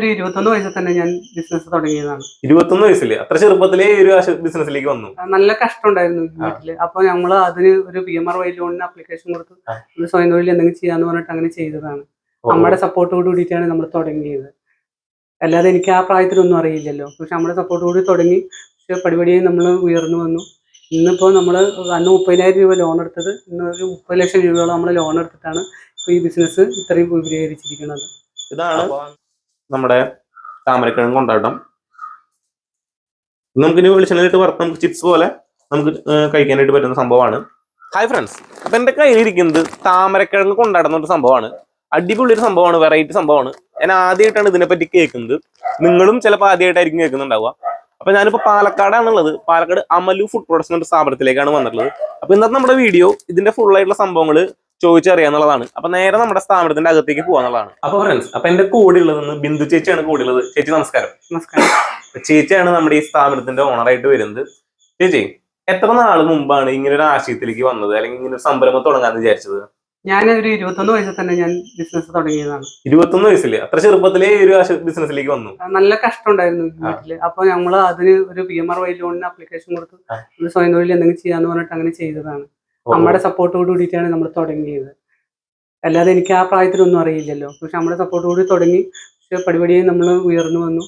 ഞാനൊരു ഇരുപത്തൊന്ന് വയസ്സിൽ തന്നെ ഞാൻ ബിസിനസ് തുടങ്ങിയതാണ്. ഇരുപത്തൊന്ന് വയസ്സിൽ? അത്ര ചെറുപ്പത്തിലേ ഒരു ബിസിനസ്സിലേക്ക് വന്നു. നല്ല കഷ്ടം ഉണ്ടായിരുന്നു വീട്ടിൽ. അപ്പൊ നമ്മൾ അതിന് ഒരു പി എം ആർ വൈ ലോണിന് അപ്ലിക്കേഷൻ കൊടുത്ത്. ഒരു സ്വയം തൊഴിൽ എന്തെങ്കിലും ചെയ്യാന്ന് പറഞ്ഞിട്ട് അങ്ങനെ ചെയ്തതാണ്. നമ്മുടെ സപ്പോർട്ടോട് കൂടിയിട്ടാണ് നമ്മൾ തുടങ്ങിയത്. അല്ലാതെ എനിക്ക് ആ പ്രായത്തിലൊന്നും അറിയില്ലല്ലോ. പക്ഷെ നമ്മുടെ സപ്പോർട്ട് കൂടി തുടങ്ങി. പക്ഷെ പടിപടിയായി നമ്മൾ ഉയർന്നു വന്നു. ഇന്നിപ്പോ നമ്മൾ അന്ന് മുപ്പതിനായിരം രൂപ ലോൺ എടുത്തത്. ഇന്ന് ഒരു മുപ്പത് ലക്ഷം രൂപയോളം നമ്മൾ ലോൺ എടുത്തിട്ടാണ് ഇപ്പോൾ ഈ ബിസിനസ് ഇത്രയും വിപുലീകരിച്ചിരിക്കുന്നത്. ഇതാണ് നമ്മുടെ താമരക്കിഴങ്ങ് കൊണ്ടാട്ടം. നമുക്ക് ഇനി വെളിച്ചെണ്ണയിട്ട് വറുത്ത് നമുക്ക് ചിപ്സ് പോലെ നമുക്ക് കഴിക്കാനായിട്ട് പറ്റുന്ന സംഭവമാണ്. ഹായ് ഫ്രണ്ട്സ് അപ്പൊ എന്റെ കയ്യിലിരിക്കുന്നത് താമരക്കിഴങ്ങ് കൊണ്ടാടുന്ന ഒരു സംഭവമാണ്. അടിപൊളി ഒരു സംഭവമാണ് വെറൈറ്റി സംഭവമാണ്. ഞാൻ ആദ്യമായിട്ടാണ് ഇതിനെപ്പറ്റി കേൾക്കുന്നത്. നിങ്ങളും ചിലപ്പോൾ ആദ്യമായിട്ടായിരിക്കും കേൾക്കുന്നുണ്ടാവുക. അപ്പൊ ഞാനിപ്പോ പാലക്കാടാണുള്ളത്. പാലക്കാട് അമലു ഫുഡ് എന്ന സ്ഥാപനത്തിലേക്കാണ് വന്നിട്ടുള്ളത്. അപ്പൊ ഇന്നത്തെ നമ്മുടെ വീഡിയോ ഇതിന്റെ ഫുൾ ആയിട്ടുള്ള സംഭവങ്ങൾ ചോദിച്ചറിയാന്നുള്ളതാണ്. അപ്പൊ നേരെ നമ്മുടെ സ്ഥാപനത്തിന്റെ അകത്തേക്ക് പോകാന്നുള്ളതാണ് അപ്പൊ ഫ്രണ്ട്സ് അപ്പൊ എന്റെ കൂടെ ഉള്ളത് ബിന്ദു ചേച്ചിയാണ് കൂടെ ഉള്ളത് ചേച്ചി നമസ്കാരം. നമസ്കാരം. ചേച്ചിയാണ് നമ്മുടെ ഈ സ്ഥാപനത്തിന്റെ ഓണറായിട്ട് വരുന്നത്. ചേച്ചി എത്ര നാൾ മുമ്പാണ് ഇങ്ങനെ ഒരു ആശയത്തിലേക്ക് വന്നത്? അല്ലെങ്കിൽ ഇങ്ങനെ ഒരു സംരംഭം തുടങ്ങാന്ന് വിചാരിച്ചത്? ഞാനൊരു ഇരുപത്തൊന്ന് വയസ്സിൽ തന്നെ ഞാൻ ബിസിനസ് തുടങ്ങിയതാണ്. ഇരുപത്തൊന്ന് വയസ്സിൽ? അത്ര ചെറുപ്പത്തിലേ ഒരു ബിസിനസ്സിലേക്ക് വന്നു. നല്ല കഷ്ടം ഉണ്ടായിരുന്നു. വീട്ടിൽ അപ്പൊ നമ്മൾ അതിന് ഒരു പി എം ആർ വൈ ലോണിന് അപ്ലിക്കേഷൻ കൊടുത്തു. ഒരു സ്വയം തൊഴിൽ എന്തെങ്കിലും ചെയ്യാന്ന് പറഞ്ഞിട്ട് അങ്ങനെ ചെയ്തതാണ്. നമ്മുടെ സപ്പോർട്ടോട് കൂടിയിട്ടാണ് നമ്മൾ തുടങ്ങിയത്. അല്ലാതെ എനിക്ക് ആ പ്രായത്തിലൊന്നും അറിയില്ലല്ലോ. പക്ഷെ നമ്മുടെ സപ്പോർട്ടോട് കൂടി തുടങ്ങി. പക്ഷെ പടിപടിയായി നമ്മൾ ഉയർന്നു വന്നു.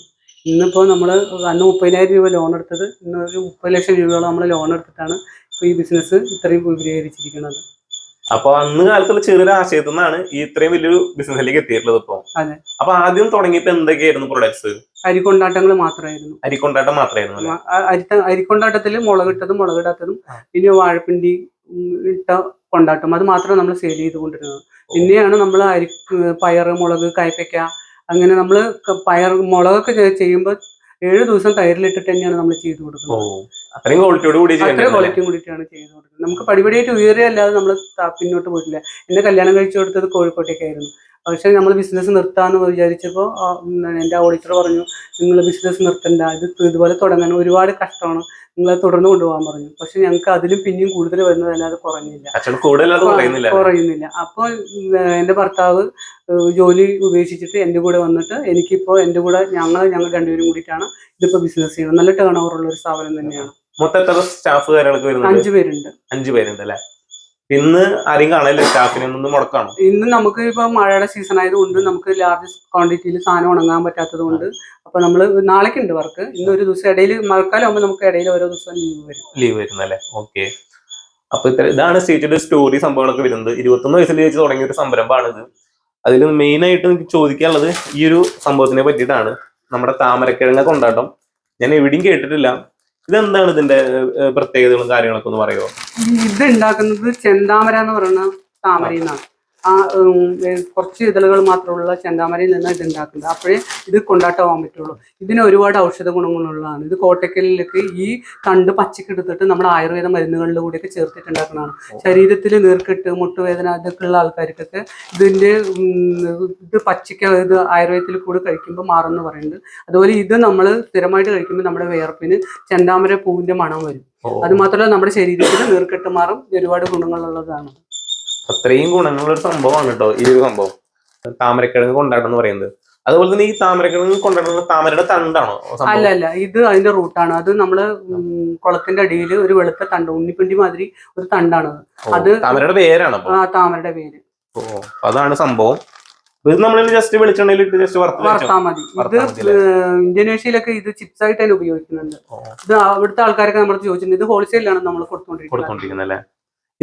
ഇന്നിപ്പോൾ നമ്മൾ അന്ന് മുപ്പതിനായിരം രൂപ ലോൺ എടുത്തത്. ഇന്ന് ഒരു മുപ്പത് ലക്ഷം രൂപയോളം നമ്മൾ ലോൺ എടുത്തിട്ടാണ് ഇപ്പോൾ ഈ ബിസിനസ് ഇത്രയും വിപുലീകരിച്ചിരിക്കുന്നത്. അപ്പോൾ അന്ന് കാലത്തുള്ള ചെറിയൊരു ആശയത്തിൽ നിന്നാണ് ഈ ഇത്രയും വലിയൊരു ബിസിനസ്സിലേക്ക് എത്തിയിട്ടുള്ളത് ഇപ്പൊ. അതെ. അപ്പൊ ആദ്യം തുടങ്ങിയപ്പോ എന്തൊക്കെയായിരുന്നു പ്രൊഡക്ട്സ് അരിക്കൊണ്ടാട്ടങ്ങൾ മാത്രമായിരുന്നു. അരിക്കൊണ്ടാട്ടം മാത്രമായിരുന്നു അരി അരിക്കൊണ്ടാട്ടത്തിൽ മുളകിട്ടതും മുളകിടാത്തതും പിന്നെ വാഴപ്പിണ്ടി ഇട്ട കൊണ്ടാട്ടം. അത് മാത്രമേ നമ്മൾ സെയിൽ ചെയ്തുകൊണ്ടിരുന്നത്. പിന്നെയാണ് നമ്മൾ അരി പയറ് മുളക് കയ്പയ്ക്ക അങ്ങനെ നമ്മൾ പയർ മുളകൊക്കെ ചെയ്യുമ്പോൾ ഏഴ് ദിവസം തൈരിലിട്ടിട്ട് തന്നെയാണ് നമ്മൾ ചെയ്തു കൊടുക്കുന്നത്. അത്രയും ക്വാളിറ്റിയോട് കൂടി ക്വാളിറ്റിയും കൂടിയിട്ടാണ് ചെയ്തു കൊടുക്കുന്നത്. നമുക്ക് പടിപടിയായിട്ട് ഉയരല്ലാതെ നമ്മൾ പിന്നോട്ട് പോയിട്ടില്ല. എന്നെ കല്യാണം കഴിച്ചു കൊടുത്തത് കോഴിക്കോട്ടേക്കായിരുന്നു പക്ഷെ നമ്മൾ ബിസിനസ് നിർത്താന്ന് വിചാരിച്ചപ്പോൾ എന്റെ ഓഡിറ്റർ പറഞ്ഞു നിങ്ങൾ ബിസിനസ് നിർത്തണ്ട. ഇത് ഇതുപോലെ തുടങ്ങാൻ ഒരുപാട് കഷ്ടമാണ്. നിങ്ങൾ തുടർന്ന് കൊണ്ടുപോകാൻ പറഞ്ഞു. പക്ഷെ ഞങ്ങൾക്ക് അതിലും പിന്നെയും കൂടുതൽ വരുന്നത് അത് കുറഞ്ഞില്ല. കുറയുന്നില്ല അപ്പോൾ എന്റെ ഭർത്താവ് ജോലി ഉപേക്ഷിച്ചിട്ട് എന്റെ കൂടെ വന്നിട്ട് എനിക്കിപ്പോൾ എന്റെ കൂടെ ഞങ്ങൾ ഞങ്ങൾ രണ്ടുപേരും കൂടിയിട്ടാണ് ഇതിപ്പോ ബിസിനസ് ചെയ്യുന്നത്. നല്ല ടേൺ ഓവർ ഉള്ള ഒരു സ്ഥാപനം തന്നെയാണ്. മൊത്തം സ്റ്റാഫ് അഞ്ചു പേരുണ്ട്. അഞ്ചു പേരുണ്ട് അല്ലെ? ഇന്ന് ആരെയും കാണാനില്ല? സ്റ്റാഫിനെ ഒന്ന് മുടക്കാണോ? ഇന്ന് നമുക്ക് ഇപ്പൊ മഴയുടെ സീസൺ ആയതുകൊണ്ട് നമുക്ക് ലാർജസ്റ്റ് ക്വാണ്ടിറ്റിയിൽ സാധനം ഉണങ്ങാൻ പറ്റാത്തത് കൊണ്ട് അപ്പൊ നമ്മൾ നാളേക്കുണ്ട് വർക്ക്. ഇന്ന് ഒരു ദിവസം ഇടയിൽ മഴക്കാലം ആകുമ്പോൾ നമുക്ക് ഇടയിൽ ഓരോ ദിവസം ലീവ് വരും. ലീവ് വരുന്നല്ലേ? ഓക്കെ അപ്പൊ ഇത്ര ഇതാണ് സ്റ്റേജിന്റെ സ്റ്റോറി സംഭവങ്ങളൊക്കെ വരുന്നത്. ഇരുപത്തൊന്ന് വയസ്സിൽ ചേച്ചി തുടങ്ങിയ ഒരു സംരംഭമാണ് ഇത് അതിൽ മെയിൻ ആയിട്ട് എനിക്ക് ചോദിക്കാനുള്ളത് ഈ ഒരു സംഭവത്തിനെ പറ്റിയിട്ടാണ്. നമ്മുടെ താമരക്കിഴങ്ങ കൊണ്ടാട്ടം. ഞാൻ എവിടെയും കേട്ടിട്ടില്ല. ഇതെന്താണ് ഇതിന്റെ പ്രത്യേകതകളും കാര്യങ്ങളൊക്കെ ഒന്ന് പറയുമോ? ഇത് ഉണ്ടാക്കുന്നത് ചെന്താമര എന്ന് പറയുന്ന താമരയിൽ നിന്നാണ്. ആ കുറച്ച് ഇതളുകൾ മാത്രമുള്ള ചെന്താമരയിൽ നിന്ന് ഇത് ഉണ്ടാക്കുന്നത് അപ്പോഴേ ഇത് കൊണ്ടാട്ടമാകാൻ പറ്റുള്ളൂ. ഇതിന് ഒരുപാട് ഔഷധ ഗുണങ്ങളുള്ളതാണ്. ഇത് കോട്ടക്കലിലേക്ക് ഈ തണ്ട് പച്ചക്കെടുത്തിട്ട് നമ്മുടെ ആയുർവേദ മരുന്നുകളിലെ കൂടെയൊക്കെ ചേർത്തിട്ട് ഉണ്ടാക്കുന്നതാണ് ശരീരത്തിൽ നീർക്കെട്ട് മുട്ടുവേദന ഇതൊക്കെ ഉള്ള ആൾക്കാർക്കൊക്കെ ഇതിന്റെ ഇത് പച്ചക്ക ഇത് ആയുർവേദത്തിൽ കൂടെ കഴിക്കുമ്പോൾ മാറുമെന്ന് പറയുന്നത്. അതുപോലെ ഇത് നമ്മൾ സ്ഥിരമായിട്ട് കഴിക്കുമ്പോൾ നമ്മുടെ വിയർപ്പിന് ചെന്താമര പൂവിന്റെ മണം വരും. അത് മാത്രമല്ല നമ്മുടെ ശരീരത്തിൽ നീർക്കെട്ട് മാറും. ഒരുപാട് ഗുണങ്ങളുള്ളതാണ്. അത്രയും ഗുണങ്ങളുള്ള ഒരു സംഭവമാണ് കേട്ടോ ഈ ഒരു സംഭവം. താമരക്കിഴങ്ങ് കൊണ്ടാട്ടം എന്ന് പറയുന്നത്. അതുപോലെ തന്നെ ഈ താമരക്കിഴങ്ങ് കൊണ്ടാടുന്ന താമരയുടെ തണ്ടാണോ? അല്ല അല്ല. ഇത് അതിന്റെ റൂട്ടാണ് അത് നമ്മൾ കുളത്തിന്റെ അടിയിൽ ഒരു വെളുത്ത തണ്ട് ഉണ്ണിപ്പിണ്ടി മാതിരി ഒരു തണ്ടാണ് അത്. താമരയുടെ പേരാണ് ആ താമരയുടെ പേര്. ഓ അതാണ് സംഭവം. ഇത് നമ്മൾ ജസ്റ്റ് വെളിച്ചെണ്ണയിൽ ഇട്ട് ജസ്റ്റ് മതി. ഇത് ഇന്തോനേഷ്യയിലൊക്കെ ഇത് ചിപ്സ് ആയിട്ട് തന്നെ ഉപയോഗിക്കുന്നുണ്ട്. ഇത് അവിടുത്തെ ആൾക്കാരൊക്കെ നമ്മൾ ചോദിച്ചിട്ടുണ്ട്. ഇത് ഹോൾസെയിലാണ് നമ്മൾ കൊടുത്തുകൊണ്ടിരിക്കുന്നത് കൊടുത്തോണ്ടിരിക്കുന്നത്.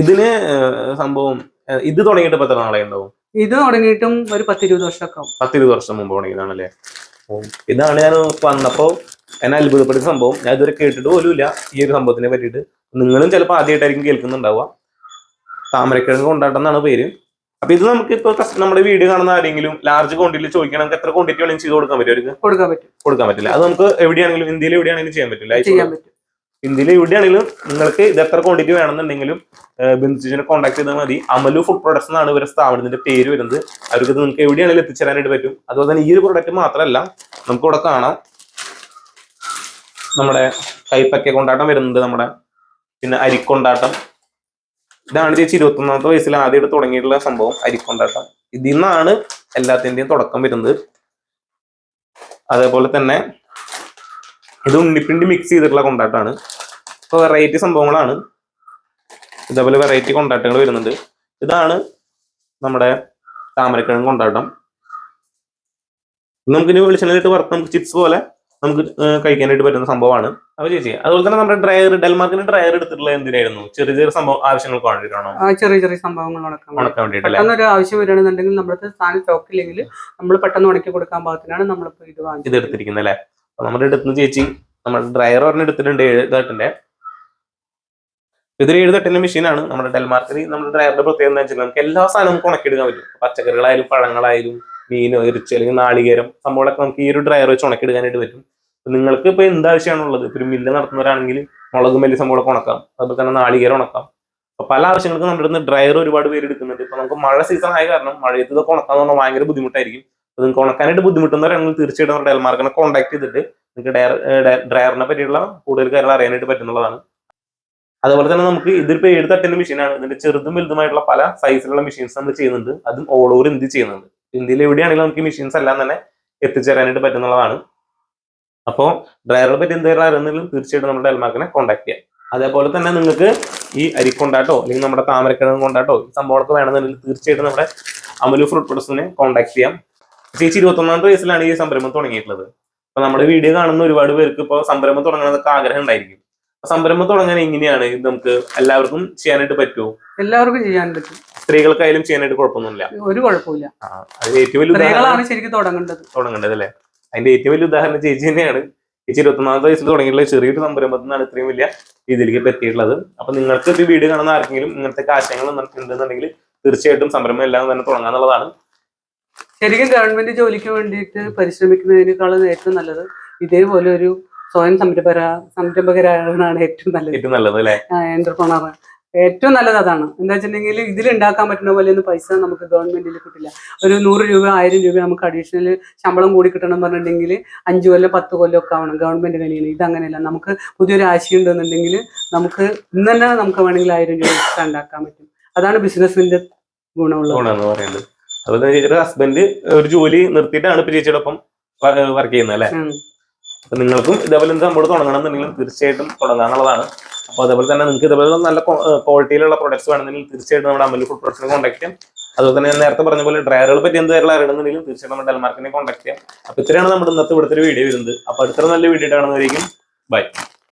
ഇതിന് സംഭവം ഇത് തുടങ്ങിയിട്ട് ഇപ്പൊ എത്ര നാളെ ഉണ്ടാവും? ഇത് തുടങ്ങിയിട്ടും ഒരു പത്തിരുപത് വർഷമൊക്കെ ആവും. പത്തിരുപത് വർഷം മുമ്പ് തുടങ്ങിയതാണല്ലേ? ഓ, ഇതാണ് ഞാൻ വന്നപ്പോ എന്നെ അത്ഭുതപ്പെടുന്ന സംഭവം. ഞാൻ ഇതുവരെ കേട്ടിട്ട് പോലുമില്ല. ഈ ഒരു സംഭവത്തിനെ പറ്റിയിട്ട്. നിങ്ങളും ചിലപ്പോൾ ആദ്യമായിട്ടായിരിക്കും കേൾക്കുന്നുണ്ടാവുക. താമരക്കിഴങ്ങ് കൊണ്ടാട്ടം എന്നാണ് പേര്. അപ്പൊ ഇത് നമുക്ക് ഇപ്പൊ നമ്മുടെ വീഡിയോ കാണുന്ന ആരെങ്കിലും ലാർജ് ക്വാണ്ടിറ്റിയിൽ ചോദിക്കണം നമുക്ക് എത്ര ക്വാണ്ടിറ്റി വേണമെങ്കിലും ചെയ്ത് കൊടുക്കാൻ പറ്റും കൊടുക്കാൻ പറ്റും. കൊടുക്കാൻ പറ്റില്ല. അത് നമുക്ക് എവിടെയാണെങ്കിലും ഇന്ത്യയിൽ എവിടെയാണെങ്കിലും ചെയ്യാൻ പറ്റില്ല ചെയ്യാൻ പറ്റും. ഇന്ത്യയിൽ എവിടെയാണെങ്കിലും നിങ്ങൾക്ക് ഇത് എത്ര ക്വാണ്ടിറ്റി വേണമെന്നുണ്ടെങ്കിലും ബിന്ദുജിനെ കോൺടാക്ട് ചെയ്താൽ മതി. അമലു ഫുഡ് പ്രൊഡക്ട്സ് എന്നാണ് ഇവരുടെ സ്ഥാപനത്തിന്റെ പേര് വരുന്നത്. അവർക്ക് ഇത് നിങ്ങൾക്ക് എവിടെയാണെങ്കിലും എത്തിച്ചേരാനായിട്ട് പറ്റും. അതുപോലെ തന്നെ ഈ ഒരു പ്രൊഡക്റ്റ് മാത്രമല്ല നമുക്ക് ഇവിടെ കാണാം. നമ്മുടെ കൈപ്പക്ക കൊണ്ടാട്ടം വരുന്നുണ്ട് നമ്മുടെ പിന്നെ അരിക്കൊണ്ടാട്ടം. ഇതാണ് ചേച്ചി ഇരുപത്തൊന്നാമത്തെ വയസ്സിൽ ആദ്യമായിട്ട് തുടങ്ങിയിട്ടുള്ള സംഭവം അരിക്കൊണ്ടാട്ടം. ഇതിൽ നിന്നാണ് എല്ലാത്തിന്റെയും തുടക്കം വരുന്നത്. അതേപോലെ തന്നെ ഇത് ഉണ്ണിപ്പിണ്ടി മിക്സ് ചെയ്തിട്ടുള്ള കൊണ്ടാട്ടാണ് അപ്പോൾ വെറൈറ്റി സംഭവങ്ങളാണ്. ഇതേപോലെ വെറൈറ്റി കൊണ്ടാട്ടങ്ങൾ വരുന്നുണ്ട്. ഇതാണ് നമ്മുടെ താമരക്കിഴങ്ങ് കൊണ്ടാട്ടം. നമുക്കിനി വെളിച്ചെണ്ണയിലിട്ട് വറുത്ത് നമുക്ക് ചിപ്സ് പോലെ നമുക്ക് കഴിക്കാനായിട്ട് പറ്റുന്ന സംഭവമാണ്. അപ്പൊ ചേച്ചി അതുപോലെ തന്നെ നമ്മുടെ ഡ്രയർ ഡെൽമാർക്കിന്റെ ഡ്രയർ എടുത്തിട്ടുള്ള എന്തിനായിരുന്നു? ചെറിയ ചെറിയ സംഭവം ആവശ്യങ്ങൾക്ക് വേണ്ടിയിട്ടാണോ? ചെറിയ ചെറിയ സംഭവങ്ങൾ ഉണക്കാൻ വേണ്ടി. പെട്ടെന്ന് ഒരു ആവശ്യം വരികയാണെന്നുണ്ടെങ്കിൽ നമ്മുടെ സാധനം സ്റ്റോക്കില്ലെങ്കിൽ നമ്മൾ പെട്ടെന്ന് ഉണക്കി കൊടുക്കാൻ പാകത്തിനാണ് നമ്മളിപ്പോ ഇത് ഇത് വാങ്ങിച്ചത് എടുത്തിരിക്കുന്നത് അല്ലേ? അപ്പൊ നമ്മുടെ അടുത്തുനിന്ന് ചേച്ചി നമ്മൾ ഡ്രയർ പറഞ്ഞ എടുത്തിട്ടുണ്ട് ഏഴ് തട്ടിന്റെ. ഇതൊരു ഏഴ് തട്ടിന്റെ മെഷീനാണ് നമ്മുടെ ഡെൽമാർക്കിൽ നമ്മുടെ ഡ്രയറിന്റെ പ്രത്യേകത എന്താ വെച്ചാൽ നമുക്ക് എല്ലാ സാധനവും നമുക്ക് ഉണക്കിയെടുക്കാൻ പറ്റും. പച്ചക്കറികളായാലും പഴങ്ങളായാലും മീനോ ഇറച്ചി അല്ലെങ്കിൽ നാളികേരം സംഭവങ്ങളൊക്കെ നമുക്ക് ഈ ഒരു ഡ്രയർ വെച്ച് ഉണക്കിയെടുക്കാനായിട്ട് പറ്റും. നിങ്ങൾക്ക് ഇപ്പൊ എന്ത് ആവശ്യമാണുള്ളത് ഇപ്പൊ ഒരു മില്ല് നടത്തുന്നവരാണെങ്കിൽ മുളക് മല്ലി സംഭവങ്ങളൊക്കെ ഉണക്കാം. അതുപോലെ തന്നെ നാളികേരം ഉണക്കാം. അപ്പൊ പല ആവശ്യങ്ങൾക്കും നമ്മുടെ ഡ്രയർ ഒരുപാട് പേര് എടുക്കുന്നുണ്ട്. ഇപ്പൊ നമുക്ക് മഴ സീസൺ ആയ കാരണം മഴയത്ത് ഇതൊക്കെ ഉണക്കാന്ന് പറഞ്ഞാൽ ഭയങ്കര ബുദ്ധിമുട്ടായിരിക്കും. നിങ്ങൾക്ക് ഉണക്കാനായിട്ട് ബുദ്ധിമുട്ടുന്നവരാണെങ്കിൽ തീർച്ചയായിട്ടും നമ്മുടെ ഡെൽമാർക്കിനെ കോൺടാക്ട് ചെയ്തിട്ട് നിങ്ങൾക്ക് ഡയർ ഡ്രയറിനെ പറ്റിയുള്ള കൂടുതൽ കാര്യങ്ങൾ അറിയാനായിട്ട് പറ്റുന്നതാണ് അതുപോലെ തന്നെ നമുക്ക് ഇതൊരു ഏഴ് തട്ടിന്റെ മെഷീനാണ് ഇതിന്റെ ചെറുതും വലുതുമായിട്ടുള്ള പല സൈസിലുള്ള മെഷീൻസ് നമ്മൾ ചെയ്യുന്നുണ്ട്. അതും ഓൾ ഓവർ ഇന്ത്യ ചെയ്യുന്നുണ്ട്. ഇന്ത്യയിൽ എവിടെയാണെങ്കിലും നമുക്ക് മെഷീൻസ് എല്ലാം തന്നെ എത്തിച്ചേരാനായിട്ട് പറ്റുന്നതാണ് അപ്പോൾ ഡ്രയറിനെ പറ്റി എന്തെങ്കിലും അറിയുന്നെങ്കിലും തീർച്ചയായിട്ടും നമ്മുടെ ഡെൽമാർക്കിനെ കോൺടാക്ട് ചെയ്യാം. അതേപോലെ തന്നെ നിങ്ങൾക്ക് ഈ അരിക്കൊണ്ടാട്ടോ അല്ലെങ്കിൽ നമ്മുടെ താമരക്കിഴങ്ങ് കൊണ്ടാട്ടോ ഈ സംഭവങ്ങളൊക്കെ വേണമെന്നുണ്ടെങ്കിൽ തീർച്ചയായിട്ടും നമ്മുടെ അമലു ഫ്രൂട്ട് പ്രൊഡക്ട്സിനെ കോൺടാക്ട് ചെയ്യാം. ചേച്ചി ഇരുപത്തൊന്നാമത്തെ വയസ്സിലാണ് ഈ സംരംഭം തുടങ്ങിയിട്ടുള്ളത്. അപ്പൊ നമ്മുടെ വീഡിയോ കാണുന്ന ഒരുപാട് പേർക്ക് ഇപ്പോൾ സംരംഭം തുടങ്ങണമെന്നൊക്കെ ആഗ്രഹം ഉണ്ടായിരിക്കും. സംരംഭം തുടങ്ങാൻ എങ്ങനെയാണ്? ഇത് നമുക്ക് എല്ലാവർക്കും ചെയ്യാനായിട്ട് പറ്റുമോ? എല്ലാവർക്കും ചെയ്യാൻ പറ്റും. സ്ത്രീകൾക്കായാലും ചെയ്യാനായിട്ട് കുഴപ്പമൊന്നുമില്ല. ഒരു കുഴപ്പമില്ല ഏറ്റവും വലിയ സ്ത്രീകളാണ് ശരിക്കും തുടങ്ങേണ്ടത്. തുടങ്ങേണ്ടത് അല്ലേ? അതിന്റെ ഏറ്റവും വലിയ ഉദാഹരണം ചേച്ചി തന്നെയാണ്. ചേച്ചി ഇരുപത്തൊന്നാമത്തെ വയസ്സിൽ തുടങ്ങിയിട്ടുള്ള ചെറിയൊരു സംരംഭത്തിൽ നിന്നാണ് ഇത്രയും വലിയ രീതിയിലേക്ക് പറ്റിയിട്ടുള്ളത് അപ്പൊ നിങ്ങൾക്ക് ഈ വീഡിയോ കാണുന്ന ആർക്കെങ്കിലും ഇങ്ങനത്തെ ആശയങ്ങൾ ഉണ്ടെന്നുണ്ടെങ്കിൽ തീർച്ചയായിട്ടും സംരംഭം എല്ലാം തന്നെ തുടങ്ങാന്നുള്ളതാണ് ശരിക്കും ഗവൺമെന്റ് ജോലിക്ക് വേണ്ടിയിട്ട് പരിശ്രമിക്കുന്നതിനേക്കാളും ഏറ്റവും നല്ലത് ഇതേപോലെ ഒരു സ്വയം സംരംഭര സംരംഭകരാണ് ഏറ്റവും നല്ലത്. ഏറ്റവും നല്ലത് അല്ലേ? എന്റർപ്രണർ ഏറ്റവും നല്ലത് അതാണ്. എന്താ വെച്ചിട്ടുണ്ടെങ്കിൽ ഇതിൽ ഉണ്ടാക്കാൻ പറ്റുന്ന പോലെ ഒന്നും പൈസ നമുക്ക് ഗവൺമെന്റിൽ കിട്ടില്ല. ഒരു നൂറ് രൂപ ആയിരം രൂപ നമുക്ക് അഡീഷണൽ ശമ്പളം കൂടി കിട്ടണം പറഞ്ഞിട്ടുണ്ടെങ്കിൽ അഞ്ച് കൊല്ലം പത്ത് കൊല്ലം ഒക്കെ ആവണം ഗവൺമെന്റ് കഴിയണം ഇത് അങ്ങനെയല്ല നമുക്ക് പുതിയൊരു ആശയം ഉണ്ടെന്നുണ്ടെങ്കിൽ നമുക്ക് ഇന്ന് തന്നെ നമുക്ക് വേണമെങ്കിൽ ആയിരം രൂപ ഉണ്ടാക്കാൻ പറ്റും. അതാണ് ബിസിനസിന്റെ ഗുണമുള്ളത്. തന്നെ ചേച്ചിയുടെ ഹസ്ബൻഡ് ഒരു ജോലി നിർത്തിയിട്ടാണ് ഇപ്പൊ ചേച്ചിയുടെ ഒപ്പം വർക്ക് ചെയ്യുന്നത് അല്ലെ. അപ്പൊ നിങ്ങൾക്കും ഇതേപോലെ സംഭവം തുടങ്ങണം എന്നുണ്ടെങ്കിലും തീർച്ചയായിട്ടും തുടങ്ങാന്നുള്ളതാണ് അപ്പൊ അതേപോലെ തന്നെ നിങ്ങൾക്ക് ഇതേപോലെ നല്ല ക്വാളിറ്റിയിലുള്ള പ്രൊഡക്ട്സ് വേണമെങ്കിൽ തീർച്ചയായിട്ടും നമ്മുടെ അമലു ഫുഡ് പ്രൊഡക്ട്സിനെ കോൺടാക്ട് ചെയ്യാം. അതുപോലെ തന്നെ ഞാൻ നേരത്തെ പറഞ്ഞ പോലെ ഡ്രയറുകൾ പറ്റി എന്ത് കാര്യങ്ങൾ അറിയണമെന്നുണ്ടെങ്കിലും തീർച്ചയായിട്ടും നമ്മുടെ ഡെൽമാർക്കിനെ കോൺടാക്ട് ചെയ്യാം. അപ്പൊ ഇത്രയാണ് നമ്മുടെ ഇന്നത്തെ ഇവിടുത്തെ ഒരു വീഡിയോ വരുന്നത്. അപ്പൊ അടുത്ത നല്ല വീഡിയോ കാണുന്നതായിരിക്കും ബൈ